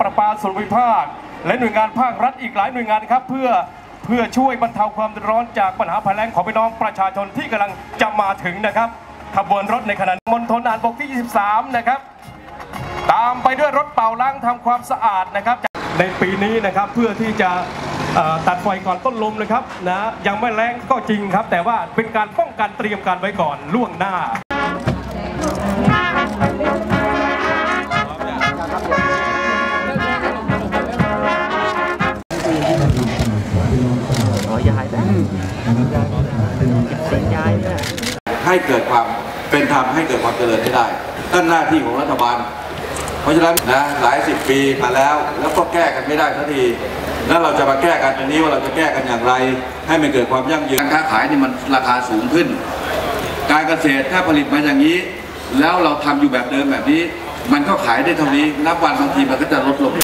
ประปาส่วนภูมิภาค และหน่วยงานภาครัฐอีกหลายหน่วยงานครับ เพื่อเพื่อช่วยบรรเทาความร้อนจากปัญหาภัยแล้งของพี่น้องประชาชนที่กำลังจะมาถึงนะครับขบวนรถในขณะมณฑลทหารบกที่ 23 นะครับ ตามไปด้วยรถเป่าล้างทำความสะอาดนะครับ ในปีนี้นะครับเพื่อที่จะตัดไฟก่อนต้นลมนะครับนะยังไม่แรงก็จริงครับ แต่ว่าเป็นการป้องกันเตรียมการไว้ก่อนล่วงหน้า ให้เกิดความเป็นธรรมให้เกิดความเจริญให้ได้นั่นหน้าที่ของรัฐบาล เพราะฉะนั้นนะหลายสิบปีมาแล้ว แล้วก็แก้กันไม่ได้สักทีแล้วเราจะมาแก้กันตรงนี้ว่าเราจะแก้กันอย่างไร ให้มันเกิดความยั่งยืนการค้าขายนี่มันราคาสูงขึ้น การเกษตรถ้าผลิตมาอย่างนี้ แล้วเราทำอยู่แบบเดิมแบบนี้ มันก็ขายได้เท่านี้นับวันบางทีมันก็จะลดลง